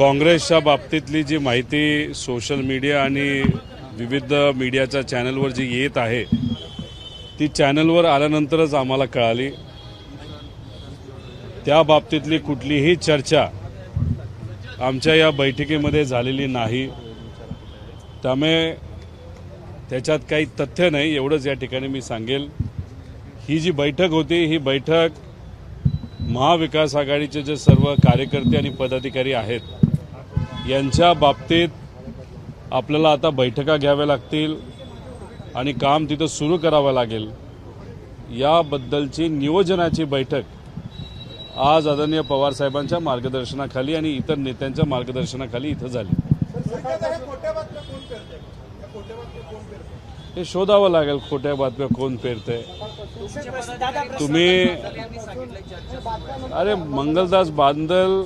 काँग्रेसच्या बाबतीतली जी माहिती सोशल मीडिया आणि विविध मीडियाच्या चॅनलवर जी येत आहे ती चॅनलवर आल्यानंतरच आम्हाला कळाली. त्या बाबतीतली कुठलीही चर्चा आमच्या या बैठकीमध्ये झालेली नाही. त्यामुळे त्याच्यात काही तथ्य नाही एवढंच या ठिकाणी मी सांगेल. ही जी बैठक होती ही बैठक महाविकास आघाडीचे जे सर्व कार्यकर्ते आणि पदाधिकारी आहेत यांच्या बाबतीत आपल्याला आता बैठका घ्याव्या लागतील आणि काम तिथं सुरू करावं लागेल. याबद्दलची नियोजनाची बैठक आज आदरणीय पवार साहेबांच्या मार्गदर्शनाखाली आणि इतर नेत्यांच्या मार्गदर्शनाखाली इथं झाली. हे शोधावं लागेल खोट्या बातम्या कोण पेरतंय. तुम्ही अरे मंगलदास बांदल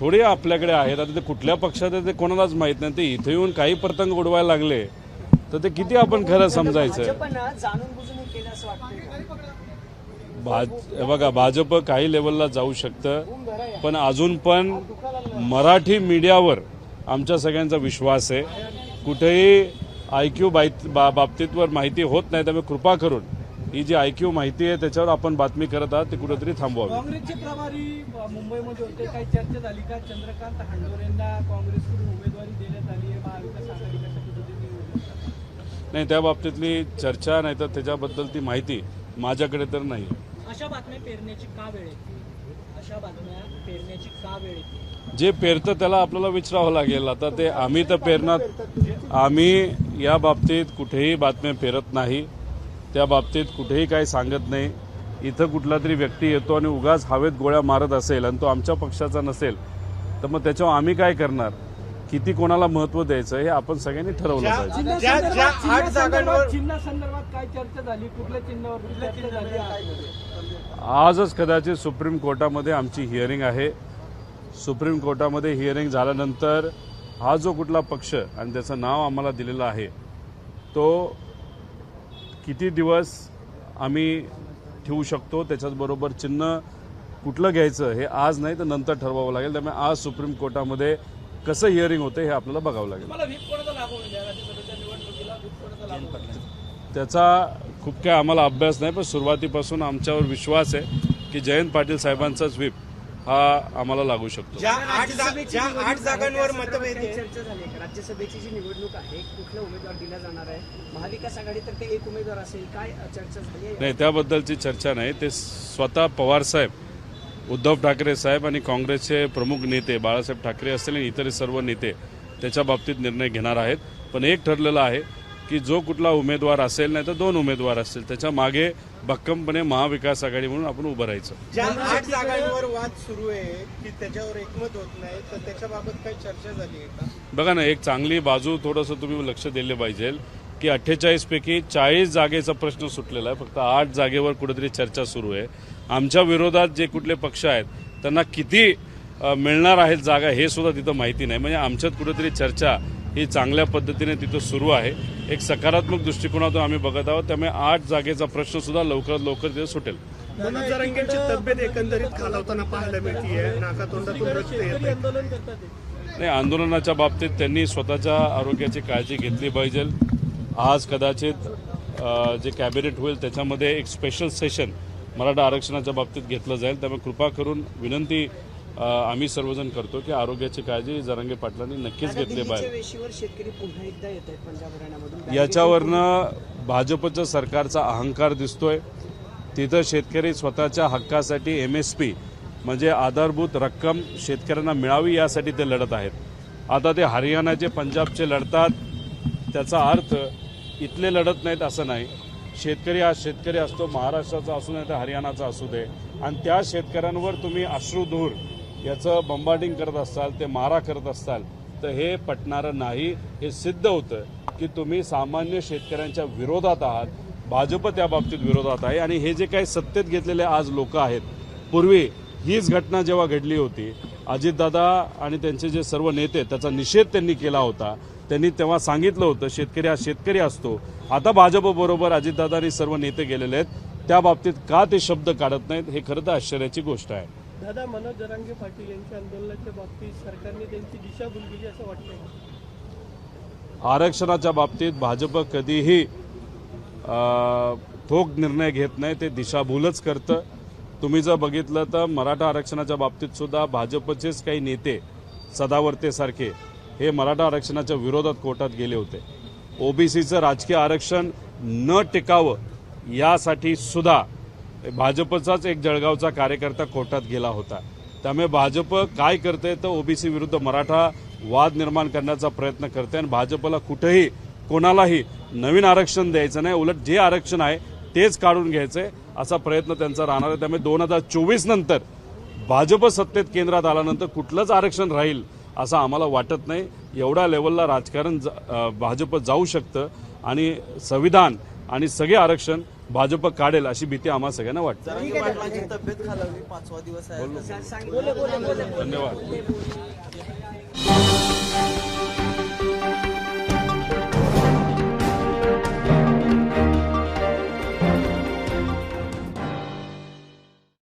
थोडे आपल्याकडे आहेत. आता ते कुठल्या पक्षात ते कोणालाच माहीत नाही. ते इथे येऊन काही प्रतंग उडवायला लागले तर ते किती आपण खरं समजायचं? भाज बघा भाजप काही लेवलला जाऊ शकतं पण अजून पण मराठी मीडियावर आमच्या सगळ्यांचा विश्वास आहे. कुठेही आयक्यू बाबतीतवर माहिती होत नाही त्यामुळे कृपा करून ही जी आयक्यू माहिती आहे त्याच्यावर आपण बातमी करत आहात ती कुठेतरी थांबवावी. काँग्रेसचे प्रभारी मुंबईमध्ये होते. काही चर्चा झाली का? चंद्रकांत हांडोरेंना काँग्रेसकडून उमेदवारी देण्यात आली आहे. महाविकास आघाडी कशा पद्धतीने निवडून येतात? नाही त्या बाबतीतली चर्चा नाही तर त्याच्याबद्दल ती माहिती माझ्याकडे तर नाही. अशा बातम्या पेरण्याची का वेळ येते? अशा बातम्या पेरण्याची का वेळ येते? जे पेरतं त्याला आपल्याला विचारावं लागेल. आता ते आम्ही तर पेरणार. आम्ही या बाबतीत कुठेही बातम्या पेरत नाही. त्या बाबतीत कुठेही काही सांगत नाही. इथं कुठला तरी व्यक्ती येतो आणि उगाच हवेत गोळ्या मारत असेल आणि तो आमच्या पक्षाचा नसेल तर मग त्याच्यावर आम्ही काय करणार? किती कोणाला महत्त्व द्यायचं हे आपण सगळ्यांनी ठरवलं पाहिजे. चिन्ह ज्या- संदर्भात- ज्या चिन्ह आठ जागांवर- संदर्भात- चिन्ह संदर्भात काय चर्चा झाली? कुठल्या चिन्हावर चर्चा झाली? आहे? आजच कदाचित सुप्रीम कोर्टामध्ये आमची हिअरिंग आहे. सुप्रीम कोर्टामध्ये हिअरिंग झाल्यानंतर हा जो कुठला पक्ष आणि त्याचं नाव आम्हाला दिलेलं आहे तो किती दिवस आम्ही ठेवू शकतो त्याच्याचबरोबर चिन्ह कुठलं घ्यायचं हे आज नाही तर नंतर ठरवावं लागेल. त्यामुळे आज सुप्रीम कोर्टामध्ये कसं हिअरिंग होतं हे आपल्याला बघावं लागेल? त्याचा खूप काय आम्हाला अभ्यास नाही पण सुरुवातीपासून आमच्यावर विश्वास आहे की जयंत पाटील साहेबांचाच व्हीप. हा आम्हाला लागू शकतो. ज्या आठ ज्या आठ जागांवर मतभेद चर्चा झाली? राज्यसभेची जी निवडणूक आहे कुठला उमेदवार दिला जाणार आहे? महाविकास आघाडीतर्फे एक उमेदवार असेल. काय चर्चा झाली नाही त्याबद्दलची चर्चा नाही. ते स्वतः पवार साहेब उद्धव ठाकरे साहेब आणि काँग्रेसचे प्रमुख नेते बाळासाहेब ठाकरे असतील आणि इतर सर्व नेते त्याच्या बाबतीत निर्णय घेणार आहेत. पण एक ठरलेलं आहे की जो कुठला उमेदवार असेल नाही तर दोन उमेदवार असतील त्याच्यामागे भक्कमपणे महाविकास आघाडी म्हणून आपण उभं राहायचं. ज्या आठ जागांवर वाद सुरू आहे की त्याच्यावर एकमत होत नाही तर त्याच्याबाबत काही चर्चा झाली आहे का? बघा ना एक चांगली बाजू थोडंसं तुम्ही लक्ष दिले पाहिजे की अठ्ठेचाळीस पैकी चाळीस जागेचा प्रश्न सुटलेला आहे. फक्त आठ जागेवर कुठेतरी चर्चा सुरू आहे. आमच्या विरोधात जे कुठले पक्ष आहेत त्यांना किती मिळणार आहेत जागा हे सुद्धा तिथं माहिती नाही. म्हणजे आमच्यात कुठेतरी चर्चा ही चांगल्या पद्धतीने तिथं सुरू आहे. एक सकारात्मक दृष्टिकोनातून आम्ही बघत आहोत. त्यामुळे आठ जागेचा प्रश्न सुद्धा लवकरात लवकर तिथं सुटेल. मनोज जरांगेंची तब्येत एकंदरीत खालावताना पाहायला मिळतीये. नाकातोंडातून रक्त येत आंदोलन करतात ते. नाही आंदोलनाच्या बाबतीत त्यांनी स्वतःच्या आरोग्याची काळजी घेतली पाहिजे. आज कदाचित जे कॅबिनेट होईल त्याच्यामध्ये एक स्पेशल सेशन मराठा आरक्षणाच्या बाबतीत घेतलं जाईल. त्यामुळे कृपा करून विनंती आम्ही सर्वजण करतो की आरोग्याची काळजी जरांगे पाटलांनी नक्कीच घेतली पाहिजे. याच्यावरनं भाजपचं सरकारचा अहंकार दिसतोय. तिथं शेतकरी स्वतःच्या हक्कासाठी एम एस पी म्हणजे आधारभूत रक्कम शेतकऱ्यांना मिळावी यासाठी ते लढत आहेत. आता ते हरियाणाचे पंजाबचे लढतात. त्याचा अर्थ इथले लढत नाहीत असं नाही. शेतकरी हा शेतकरी असतो महाराष्ट्राचा असू नाही तर हरियाणाचा असू दे. आणि त्या शेतकऱ्यांवर तुम्ही अश्रुधूर याचं बंबार्डिंग करत असाल ते मारा करत असाल तर हे पटणारं नाही. हे सिद्ध होतं की तुम्ही सामान्य शेतकऱ्यांच्या विरोधात आहात. भाजप त्या बाबतीत विरोधात आहे. आणि हे जे काही सत्तेत घेतलेले आज लोक आहेत पूर्वी हीच घटना जेव्हा घडली होती अजितदादा आणि त्यांचे जे सर्व नेते त्याचा निषेध त्यांनी केला होता. त्यांनी तेव्हा सांगितलं होतं शेतकरी हा शेतकरी असतो. आता भाजपबरोबर अजितदादा आणि सर्व नेते गेलेले आहेत. त्या बाबतीत का ते शब्द काढत नाहीत हे खरं तर आश्चर्याची गोष्ट आहे. दादा मनोज जरांगे पाटील यांच्या आंदोलनाच्या बाबतीत सरकारने त्यांची दिशाभूल केली असं वाटतं आरक्षणाच्या बाबतीत भाजप कधीही ठोक निर्णय घेत नाही ते दिशाभूलच करतं. तुम्ही जर बघितलं तर मराठा आरक्षणाच्या बाबतीत सुद्धा भाजपचेच काही नेते सदावर्तेसारखे हे मराठा आरक्षणाच्या विरोधात कोर्टात गेले होते. ओबीसीचं राजकीय आरक्षण न टिकावं यासाठी सुद्धा भाजपचाच एक जळगावचा कार्यकर्ता कोर्टात गेला होता. त्यामुळे भाजप काय करते तर ओबीसी विरुद्ध मराठा वाद निर्माण करण्याचा प्रयत्न करते आणि भाजपला कुठेही कोणालाही नवीन आरक्षण द्यायचं नाही. उलट जे आरक्षण आहे तेच काढून घ्यायचंय असा प्रयत्न त्यांचा राहणार आहे. त्यामुळे दोन हजार चोवीस नंतर भाजप सत्तेत केंद्रात आल्यानंतर कुठलंच आरक्षण राहील असं आम्हाला वाटत नाही. एवढ्या लेवलला राजकारण ज- भाजप जाऊ शकतं आणि संविधान आणि सगळे आरक्षण भाजप काढेल अशी भीती आम्हा सगळ्यांना वाटते. धन्यवाद.